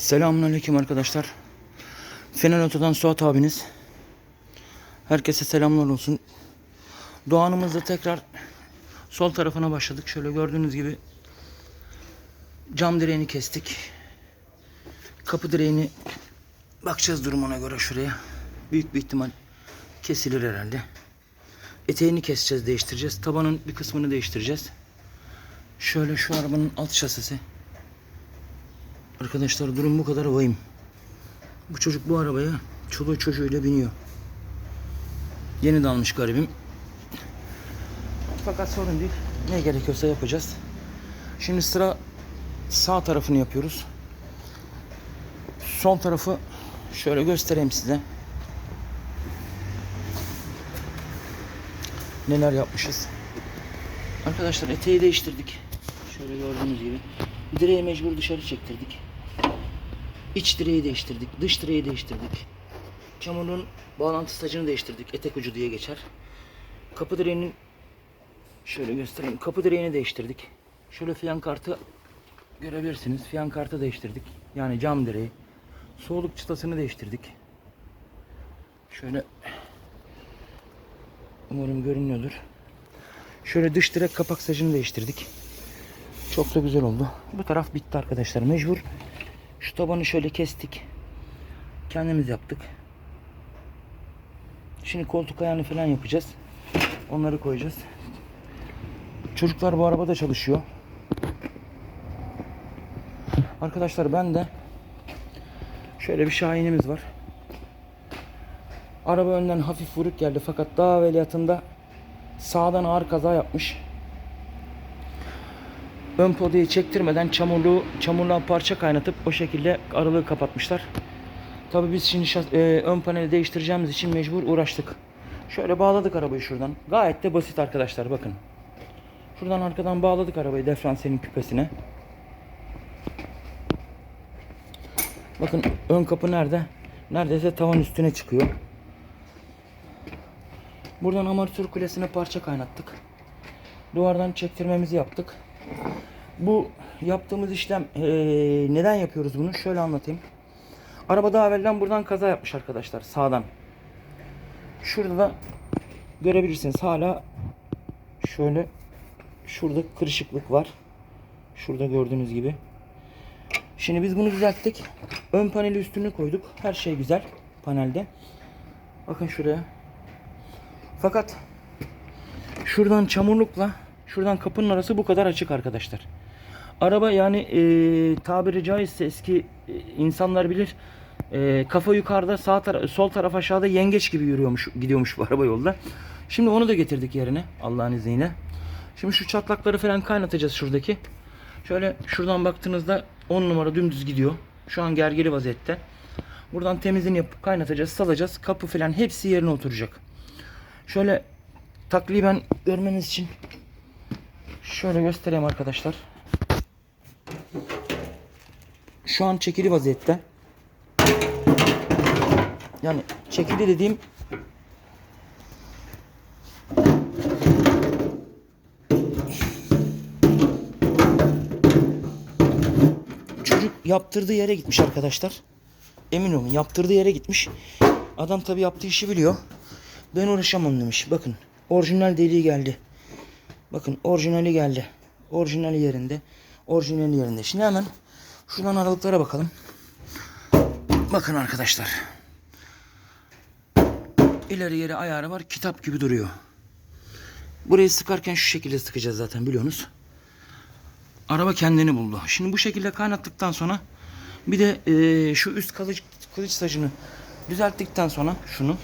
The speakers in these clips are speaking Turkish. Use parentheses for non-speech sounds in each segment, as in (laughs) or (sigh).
Selamünaleyküm arkadaşlar. Fener Oto'dan Suat abiniz. Herkese selamlar olsun. Doğanımızda tekrar sol tarafına başladık. Şöyle gördüğünüz gibi cam direğini kestik. Kapı direğini bakacağız durumuna göre şuraya. Büyük bir ihtimal kesilir herhalde. Eteğini keseceğiz, değiştireceğiz. Tabanın bir kısmını değiştireceğiz. Şöyle şu arabanın alt şasisi. Arkadaşlar durum bu kadar vahim. Bu çocuk bu arabaya çoluğu çocuğuyla biniyor. Yeni dalmış garibim. Fakat sorun değil. Ne gerekiyorsa yapacağız. Şimdi sıra sağ tarafını yapıyoruz. Sol tarafı şöyle göstereyim size. Neler yapmışız. Arkadaşlar eteği değiştirdik. Şöyle gördüğünüz gibi. Direği mecbur dışarı çektirdik. İç direği değiştirdik. Dış direği değiştirdik. Çamurluğun bağlantı sacını değiştirdik. Etek ucu diye geçer. Kapı direğinin şöyle göstereyim. Kapı direğini değiştirdik. Şöyle fiyan kartı görebilirsiniz. Fiyan kartı değiştirdik. Yani cam direği. Soğuluk çıtasını değiştirdik. Şöyle umarım görünüyordur. Şöyle dış direk kapak sacını değiştirdik. Çok da güzel oldu. Bu taraf bitti arkadaşlar. Mecbur şu tabanı şöyle kestik. Kendimiz yaptık. Şimdi koltuk ayağını falan yapacağız. Onları koyacağız. Çocuklar bu arabada çalışıyor. Arkadaşlar ben de şöyle bir şahinimiz var. Araba önden hafif vuruk geldi fakat daha evveliyatında sağdan ağır kaza yapmış. Ön podyayı çektirmeden çamurluğu çamurluğa parça kaynatıp o şekilde aralığı kapatmışlar. Tabii biz şimdi şas- e, ön paneli değiştireceğimiz için mecbur uğraştık. Şöyle bağladık arabayı şuradan. Gayet de basit arkadaşlar bakın. Şuradan arkadan bağladık arabayı diferansiyenin küpesine. Bakın ön kapı nerede? Neredeyse tavan üstüne çıkıyor. Buradan amortisör kulesine parça kaynattık. Duvardan çektirmemizi yaptık. Bu yaptığımız işlem eee, neden yapıyoruz bunu? Şöyle anlatayım. Araba daha evvelden buradan kaza yapmış arkadaşlar sağdan. Şurada da görebilirsiniz hala şöyle şurada kırışıklık var. Şurada gördüğünüz gibi. Şimdi biz bunu düzelttik. Ön paneli üstüne koyduk. Her şey güzel panelde. Bakın şuraya. Fakat şuradan çamurlukla şuradan kapının arası bu kadar açık arkadaşlar. Araba yani e, tabiri caizse eski e, insanlar bilir. E, kafa yukarıda sağ tara- sol taraf aşağıda yengeç gibi yürüyormuş gidiyormuş bu araba yolda. Şimdi onu da getirdik yerine Allah'ın izniyle. Şimdi şu çatlakları falan kaynatacağız şuradaki. Şöyle şuradan baktığınızda 10 numara dümdüz gidiyor. Şu an gergeli vaziyette. Buradan temizliğini yapıp kaynatacağız, salacağız. Kapı falan hepsi yerine oturacak. Şöyle takriben görmeniz için şöyle göstereyim arkadaşlar. Şu an çekili vaziyette. Yani çekili dediğim çocuk yaptırdığı yere gitmiş arkadaşlar. Emin olun yaptırdığı yere gitmiş. Adam tabi yaptığı işi biliyor. Ben uğraşamam demiş. Bakın orijinal deliği geldi. Bakın orijinali geldi. Orijinali yerinde. Orijinali yerinde. Şimdi hemen şuradan aralıklara bakalım. Bakın arkadaşlar. İleri yeri ayarı var. Kitap gibi duruyor. Burayı sıkarken şu şekilde sıkacağız zaten biliyorsunuz. Araba kendini buldu. Şimdi bu şekilde kaynattıktan sonra bir de eee, şu üst kılıç, kılıç sacını düzelttikten sonra şunu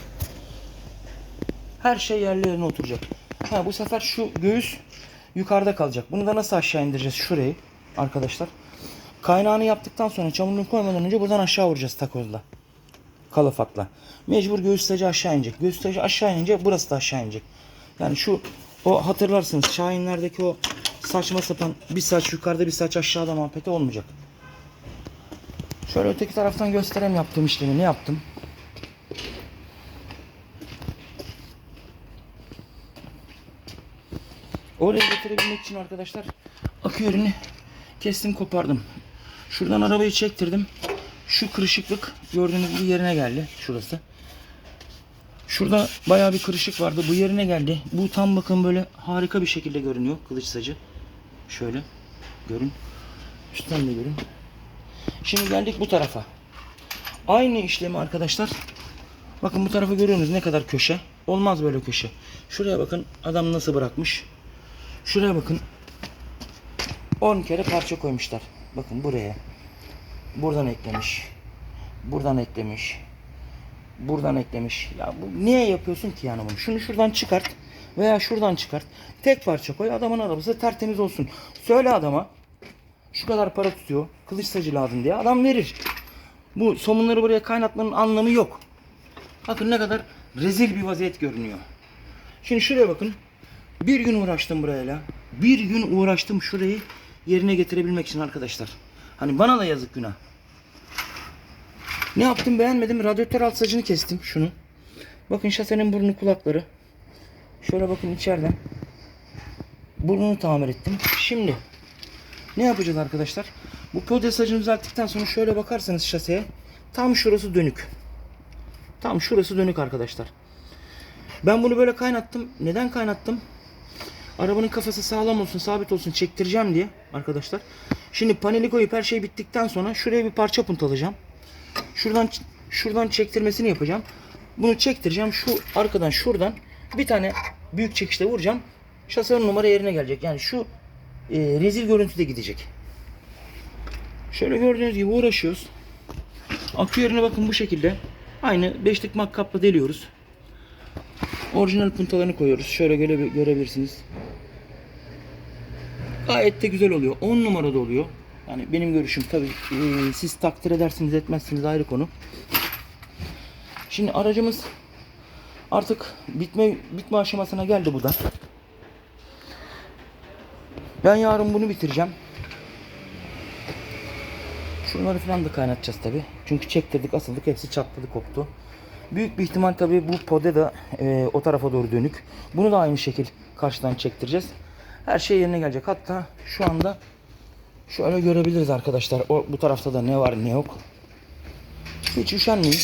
her şey yerlerine oturacak. Ha bu sefer şu göğüs yukarıda kalacak. Bunu da nasıl aşağı indireceğiz? Şurayı arkadaşlar. Kaynağını yaptıktan sonra çamurunu koymadan önce buradan aşağı vuracağız takozla. Kalafatla. Mecbur göğüs sacı aşağı inecek. Göğüs sacı aşağı inince burası da aşağı inecek. Yani şu o hatırlarsınız Şahinlerdeki o saçma sapan bir saç yukarıda bir saç aşağıda muhabbeti olmayacak. Şöyle öteki taraftan göstereyim yaptığım işlemi. Ne yaptım? Oraya getirebilmek için arkadaşlar akü yerini kestim kopardım. Şuradan arabayı çektirdim. Şu kırışıklık gördüğünüz gibi yerine geldi. Şurası. Şurada bayağı bir kırışık vardı. Bu yerine geldi. Bu tam bakın böyle harika bir şekilde görünüyor kılıç sacı. Şöyle görün. Üstten de görün. Şimdi geldik bu tarafa. Aynı işlemi arkadaşlar. Bakın bu tarafı görüyorsunuz ne kadar köşe. Olmaz böyle köşe. Şuraya bakın adam nasıl bırakmış. Şuraya bakın. 10 kere parça koymuşlar. Bakın buraya. Buradan eklemiş. Buradan eklemiş. Buradan eklemiş. Ya bu niye yapıyorsun ki yani bunu? Şunu şuradan çıkart veya şuradan çıkart. Tek parça koy. Adamın arabası tertemiz olsun. Söyle adama. Şu kadar para tutuyor. Kılıç sacı lazım diye. Adam verir. Bu somunları buraya kaynatmanın anlamı yok. Bakın ne kadar rezil bir vaziyet görünüyor. Şimdi şuraya bakın. Bir gün uğraştım burayla. Bir gün uğraştım şurayı yerine getirebilmek için arkadaşlar. Hani bana da yazık günah. Ne yaptım beğenmedim. Radyatör alt sacını kestim şunu. Bakın şasenin burnu kulakları. Şöyle bakın içeriden. Burnunu tamir ettim. Şimdi ne yapacağız arkadaşlar? Bu podya sacını düzelttikten sonra şöyle bakarsanız şaseye tam şurası dönük. Tam şurası dönük arkadaşlar. Ben bunu böyle kaynattım. Neden kaynattım? Arabanın kafası sağlam olsun, sabit olsun çektireceğim diye arkadaşlar. Şimdi paneli koyup her şey bittikten sonra şuraya bir parça puntalayacağım. Şuradan şuradan çektirmesini yapacağım. Bunu çektireceğim. Şu arkadan şuradan bir tane büyük çekişle vuracağım. Şasenin numara yerine gelecek. Yani şu e, rezil görüntü de gidecek. Şöyle gördüğünüz gibi uğraşıyoruz. Akü yerine bakın bu şekilde. Aynı beşlik makkapla deliyoruz. Orijinal puntalarını koyuyoruz. Şöyle göre, görebilirsiniz. Gayet de güzel oluyor. 10 numarada oluyor. Yani benim görüşüm tabii e, siz takdir edersiniz etmezsiniz ayrı konu. Şimdi aracımız artık bitme bitme aşamasına geldi bu da. Ben yarın bunu bitireceğim. Şunları falan da kaynatacağız tabi. Çünkü çektirdik, asıldık, hepsi çatladı, koptu. Büyük bir ihtimal tabi bu pode de e, o tarafa doğru dönük. Bunu da aynı şekil karşıdan çektireceğiz. Her şey yerine gelecek. Hatta şu anda şöyle görebiliriz arkadaşlar. O bu tarafta da ne var ne yok. Hiç üşenmeyin.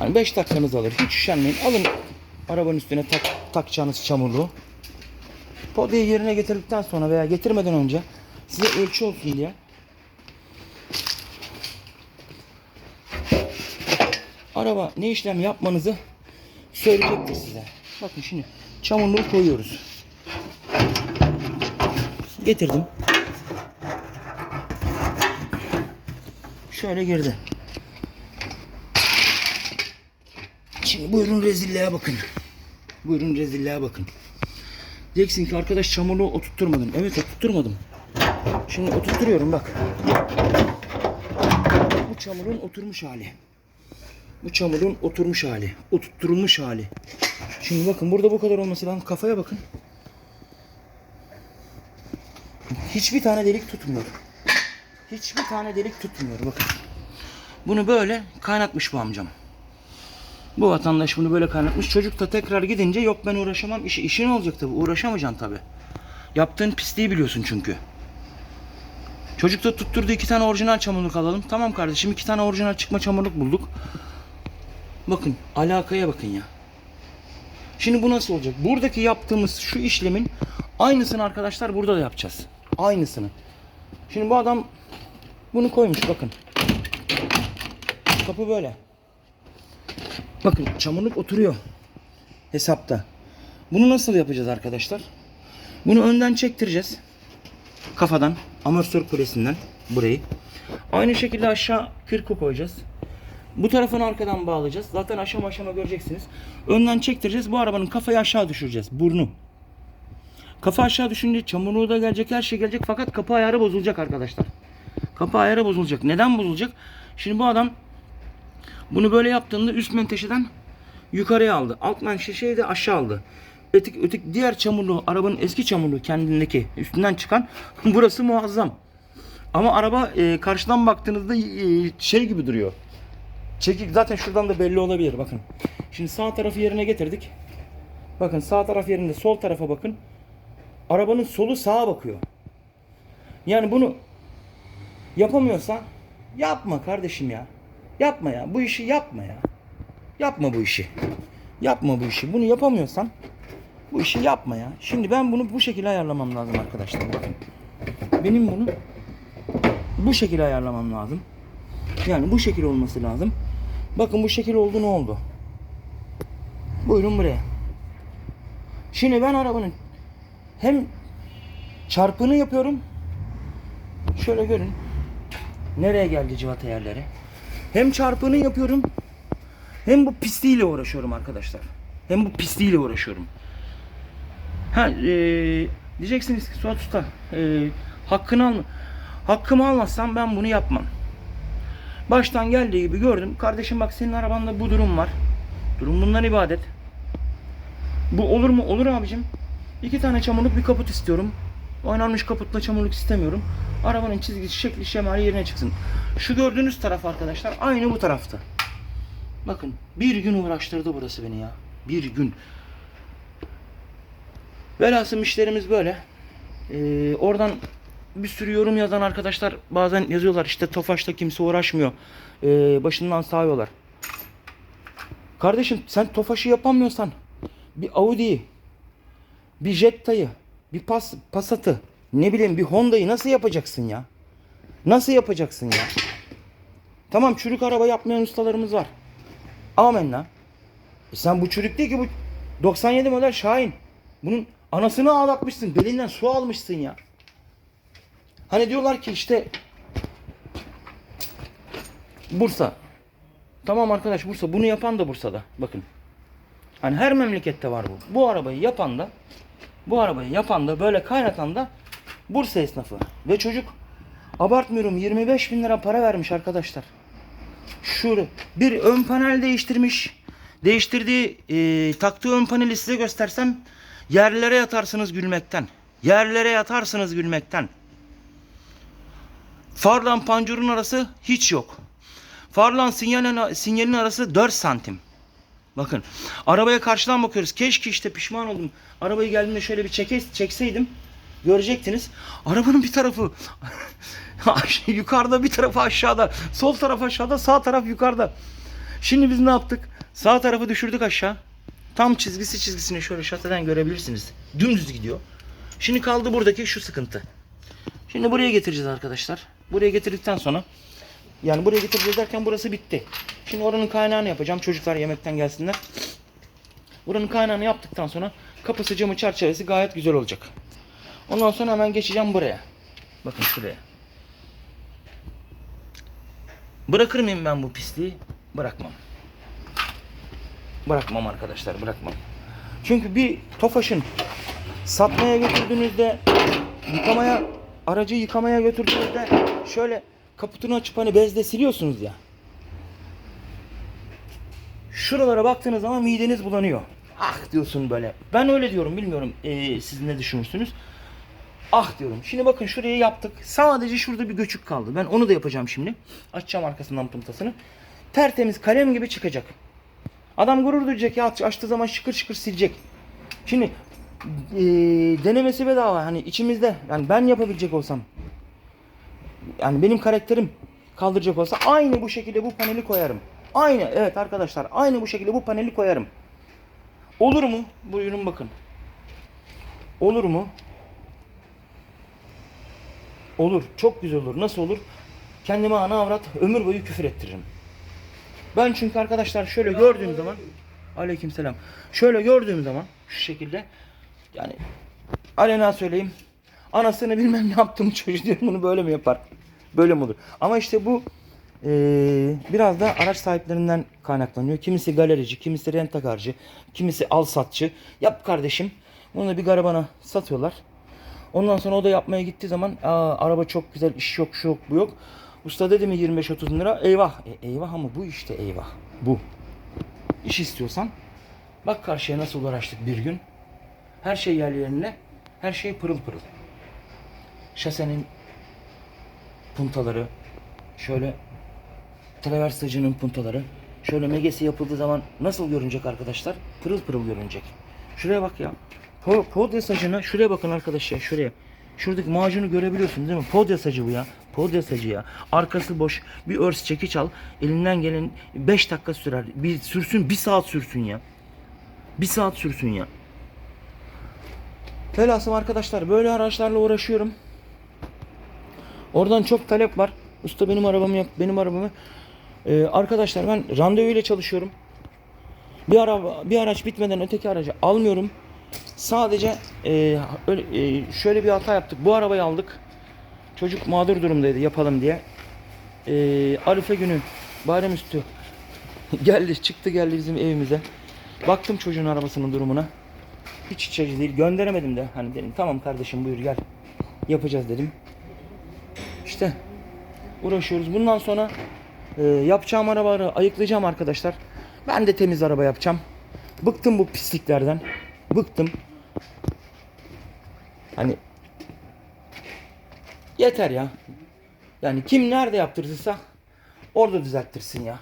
Yani 5 dakikanız alır. Hiç üşenmeyin. Alın arabanın üstüne tak, takacağınız çamurluğu. Podyayı yerine getirdikten sonra veya getirmeden önce size ölçü olsun diye araba ne işlem yapmanızı söyleyecektir size. Bakın şimdi çamurluğu koyuyoruz. Getirdim. Şöyle girdi. Şimdi buyurun rezilliğe bakın. Buyurun rezilliğe bakın. Diyeceksin ki arkadaş çamurluğu oturtturmadın. Evet oturtturmadım. Şimdi oturtturuyorum bak. Bu çamurun oturmuş hali. Bu çamurun oturmuş hali. Oturtturulmuş hali. Şimdi bakın burada bu kadar olması lazım. Kafaya bakın. Hiçbir tane delik tutmuyor. Hiçbir tane delik tutmuyor bakın. Bunu böyle kaynatmış bu amcam. Bu vatandaş bunu böyle kaynatmış. Çocuk da tekrar gidince yok ben uğraşamam. İşi, işin olacak tabi. Uğraşamayacaksın tabi. Yaptığın pisliği biliyorsun çünkü. Çocuk da tutturdu iki tane orijinal çamurluk alalım. Tamam kardeşim iki tane orijinal çıkma çamurluk bulduk. Bakın alakaya bakın ya. Şimdi bu nasıl olacak? Buradaki yaptığımız şu işlemin aynısını arkadaşlar burada da yapacağız. Aynısını. Şimdi bu adam bunu koymuş bakın. Kapı böyle. Bakın çamurluk oturuyor hesapta. Bunu nasıl yapacağız arkadaşlar? Bunu önden çektireceğiz. Kafadan, amortisör kulesinden burayı. Aynı şekilde aşağı kırkı koyacağız. Bu tarafını arkadan bağlayacağız. Zaten aşama aşama göreceksiniz. Önden çektireceğiz. Bu arabanın kafayı aşağı düşüreceğiz. Burnu. Kafa aşağı düşünce çamurluğu da gelecek, her şey gelecek. Fakat kapı ayarı bozulacak arkadaşlar. Kapı ayarı bozulacak. Neden bozulacak? Şimdi bu adam bunu böyle yaptığında üst menteşeden yukarıya aldı. Alt menteşeyi de aşağı aldı. Ötek, ötek diğer çamurluğu, arabanın eski çamurluğu kendindeki üstünden çıkan (laughs) burası muazzam. Ama araba e, karşıdan baktığınızda e, şey gibi duruyor. Çekik zaten şuradan da belli olabilir bakın. Şimdi sağ tarafı yerine getirdik. Bakın sağ taraf yerinde sol tarafa bakın. Arabanın solu sağa bakıyor. Yani bunu Yapamıyorsan yapma kardeşim ya. Yapma ya. Bu işi yapma ya. Yapma bu işi. Yapma bu işi. Bunu yapamıyorsan bu işi yapma ya. Şimdi ben bunu bu şekilde ayarlamam lazım arkadaşlar. Bakın. Benim bunu bu şekilde ayarlamam lazım. Yani bu şekil olması lazım. Bakın bu şekil oldu ne oldu? Buyurun buraya. Şimdi ben arabanın hem çarpını yapıyorum. Şöyle görün. Nereye geldi civata yerleri? Hem çarpını yapıyorum. Hem bu pisliğiyle uğraşıyorum arkadaşlar. Hem bu pisliğiyle uğraşıyorum. Ha, e, diyeceksiniz ki Suat Usta e, hakkını alma. Hakkımı almazsam ben bunu yapmam. Baştan geldiği gibi gördüm. Kardeşim bak senin arabanda bu durum var. Durum bundan ibadet. Bu olur mu? Olur abicim. İki tane çamurluk bir kaput istiyorum. Oynanmış kaputla çamurluk istemiyorum. Arabanın çizgisi, şekli, şemali yerine çıksın. Şu gördüğünüz taraf arkadaşlar aynı bu tarafta. Bakın bir gün uğraştırdı burası beni ya. Bir gün. Velhasıl işlerimiz böyle. Ee, oradan bir sürü yorum yazan arkadaşlar bazen yazıyorlar işte Tofaş'ta kimse uğraşmıyor. Ee, başından sağıyorlar. Kardeşim sen Tofaş'ı yapamıyorsan bir Audi'yi, bir Jetta'yı, bir Pas, Passat'ı, ne bileyim bir Honda'yı nasıl yapacaksın ya? Nasıl yapacaksın ya? Tamam çürük araba yapmayan ustalarımız var. Amenna. E sen bu çürük değil ki bu 97 model Şahin. Bunun anasını ağlatmışsın. Belinden su almışsın ya. Hani diyorlar ki işte Bursa. Tamam arkadaş Bursa. Bunu yapan da Bursa'da. Bakın. Hani her memlekette var bu. Bu arabayı yapan da bu arabayı yapan da böyle kaynatan da Bursa esnafı. Ve çocuk abartmıyorum 25 bin lira para vermiş arkadaşlar. Şurada bir ön panel değiştirmiş. Değiştirdiği e, taktığı ön paneli size göstersem yerlere yatarsınız gülmekten. Yerlere yatarsınız gülmekten. Farla pancurun arası hiç yok. Farla sinyalin, arası 4 santim. Bakın arabaya karşıdan bakıyoruz. Keşke işte pişman oldum. Arabayı geldiğimde şöyle bir çeke, çekseydim görecektiniz. Arabanın bir tarafı (laughs) yukarıda bir tarafı aşağıda. Sol taraf aşağıda sağ taraf yukarıda. Şimdi biz ne yaptık? Sağ tarafı düşürdük aşağı. Tam çizgisi çizgisini şöyle şateden görebilirsiniz. Dümdüz gidiyor. Şimdi kaldı buradaki şu sıkıntı. Şimdi buraya getireceğiz arkadaşlar. Buraya getirdikten sonra yani buraya getireceğiz derken burası bitti. Şimdi oranın kaynağını yapacağım. Çocuklar yemekten gelsinler. Buranın kaynağını yaptıktan sonra kapısı camı çerçevesi gayet güzel olacak. Ondan sonra hemen geçeceğim buraya. Bakın şuraya. Bırakır mıyım ben bu pisliği? Bırakmam. Bırakmam arkadaşlar bırakmam. Çünkü bir Tofaş'ın satmaya götürdüğünüzde yıkamaya aracı yıkamaya götürdüğünüzde şöyle kaputunu açıp hani bezle siliyorsunuz ya. Şuralara baktığınız zaman mideniz bulanıyor. Ah diyorsun böyle. Ben öyle diyorum bilmiyorum ee, siz ne düşünürsünüz. Ah diyorum. Şimdi bakın şurayı yaptık. Sadece şurada bir göçük kaldı. Ben onu da yapacağım şimdi. Açacağım arkasından puntasını. Tertemiz kalem gibi çıkacak. Adam gurur duyacak ya aç- açtığı zaman şıkır şıkır silecek. Şimdi eee, denemesi bedava hani içimizde yani ben yapabilecek olsam yani benim karakterim kaldıracak olsa aynı bu şekilde bu paneli koyarım. Aynı evet arkadaşlar aynı bu şekilde bu paneli koyarım. Olur mu? Buyurun bakın. Olur mu? Olur. Çok güzel olur. Nasıl olur? Kendime ana avrat ömür boyu küfür ettiririm. Ben çünkü arkadaşlar şöyle gördüğüm zaman Aleykümselam. Şöyle gördüğüm zaman şu şekilde yani alena söyleyeyim. Anasını bilmem ne yaptım (laughs) çocuğu diyorum bunu böyle mi yapar? Böyle mi olur? Ama işte bu eee, biraz da araç sahiplerinden kaynaklanıyor. Kimisi galerici, kimisi rentakarcı, kimisi al satçı. Yap kardeşim. Bunu da bir garibana satıyorlar. Ondan sonra o da yapmaya gittiği zaman Aa, araba çok güzel, iş yok, şu yok, bu yok. Usta dedi mi 25-30 bin lira? Eyvah. E, eyvah ama bu işte eyvah. Bu. İş istiyorsan bak karşıya nasıl uğraştık bir gün. Her şey yerli yerine. Her şey pırıl pırıl. Şasenin puntaları şöyle traversacının puntaları şöyle megesi yapıldığı zaman nasıl görünecek arkadaşlar? Pırıl pırıl görünecek. Şuraya bak ya. Po podya sacına şuraya bakın arkadaşlar şuraya. Şuradaki macunu görebiliyorsun değil mi? Podya sacı bu ya. Podyasacı ya. Arkası boş. Bir örs çekiç al. Elinden gelen 5 dakika sürer. Bir sürsün bir saat sürsün ya. Bir saat sürsün ya. Velhasım arkadaşlar böyle araçlarla uğraşıyorum. Oradan çok talep var. Usta benim arabamı yap, benim arabamı. Ee, arkadaşlar ben randevu ile çalışıyorum. Bir araba, bir araç bitmeden öteki aracı almıyorum. Sadece e, öyle, e, şöyle bir hata yaptık. Bu arabayı aldık. Çocuk mağdur durumdaydı yapalım diye. E, Arife günü bayramüstü (laughs) geldi çıktı geldi bizim evimize. Baktım çocuğun arabasının durumuna. Hiç iç acı değil. Gönderemedim de. Hani dedim tamam kardeşim buyur gel. Yapacağız dedim. İşte uğraşıyoruz. Bundan sonra e, yapacağım arabaları ayıklayacağım arkadaşlar. Ben de temiz araba yapacağım. Bıktım bu pisliklerden. Bıktım. Hani yeter ya. Yani kim nerede yaptırdıysa orada düzelttirsin ya.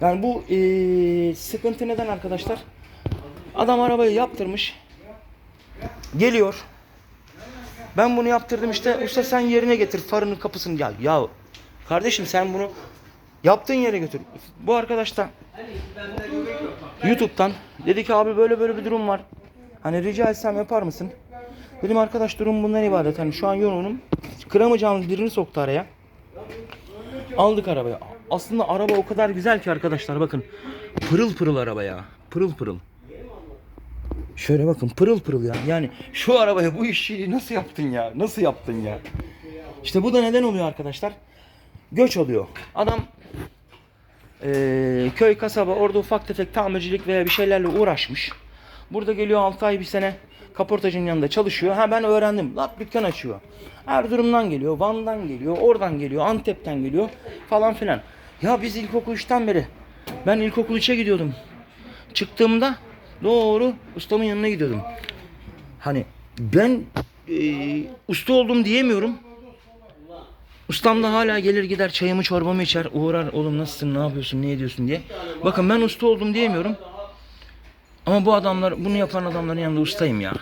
Yani bu eee, sıkıntı neden arkadaşlar? Adam arabayı yaptırmış. Geliyor. Ben bunu yaptırdım işte. Usta sen yerine getir farının kapısını gel. Ya kardeşim sen bunu yaptığın yere götür. Bu arkadaş da YouTube'dan dedi ki abi böyle böyle bir durum var. Hani rica etsem yapar mısın? Dedim arkadaş durum bundan ibaret. Hani şu an yoğunum. Kıramayacağımız birini soktu araya. Aldık arabayı. Aslında araba o kadar güzel ki arkadaşlar bakın. Pırıl pırıl araba ya. Pırıl pırıl. Şöyle bakın pırıl pırıl ya. Yani şu arabaya bu işi nasıl yaptın ya? Nasıl yaptın ya? İşte bu da neden oluyor arkadaşlar? Göç oluyor. Adam eee, köy kasaba orada ufak tefek tamircilik veya bir şeylerle uğraşmış. Burada geliyor 6 ay bir sene kaportacının yanında çalışıyor. Ha ben öğrendim. Lap dükkan açıyor. Erzurum'dan geliyor, Van'dan geliyor, oradan geliyor, Antep'ten geliyor falan filan. Ya biz ilkokul 3'ten beri ben ilkokul 3'e gidiyordum. Çıktığımda doğru ustamın yanına gidiyordum. Hani ben eee, usta oldum diyemiyorum. Ustam da hala gelir gider çayımı çorbamı içer uğrar oğlum nasılsın ne yapıyorsun ne ediyorsun diye. Bakın ben usta oldum diyemiyorum. Ama bu adamlar bunu yapan adamların yanında ustayım ya.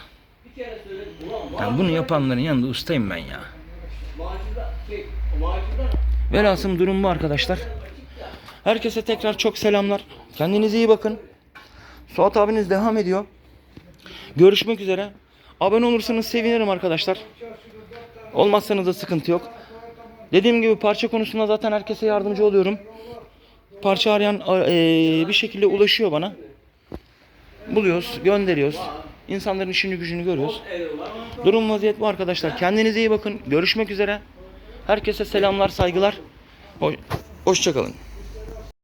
Yani bunu yapanların yanında ustayım ben ya. Velhasım durum bu arkadaşlar. Herkese tekrar çok selamlar. Kendinize iyi bakın. Suat abiniz devam ediyor. Görüşmek üzere. Abone olursanız sevinirim arkadaşlar. Olmazsanız da sıkıntı yok. Dediğim gibi parça konusunda zaten herkese yardımcı oluyorum. Parça arayan eee, bir şekilde ulaşıyor bana. Buluyoruz, gönderiyoruz. İnsanların işini gücünü görüyoruz. Durum vaziyet bu arkadaşlar. Kendinize iyi bakın. Görüşmek üzere. Herkese selamlar, saygılar. Hoş, hoşçakalın.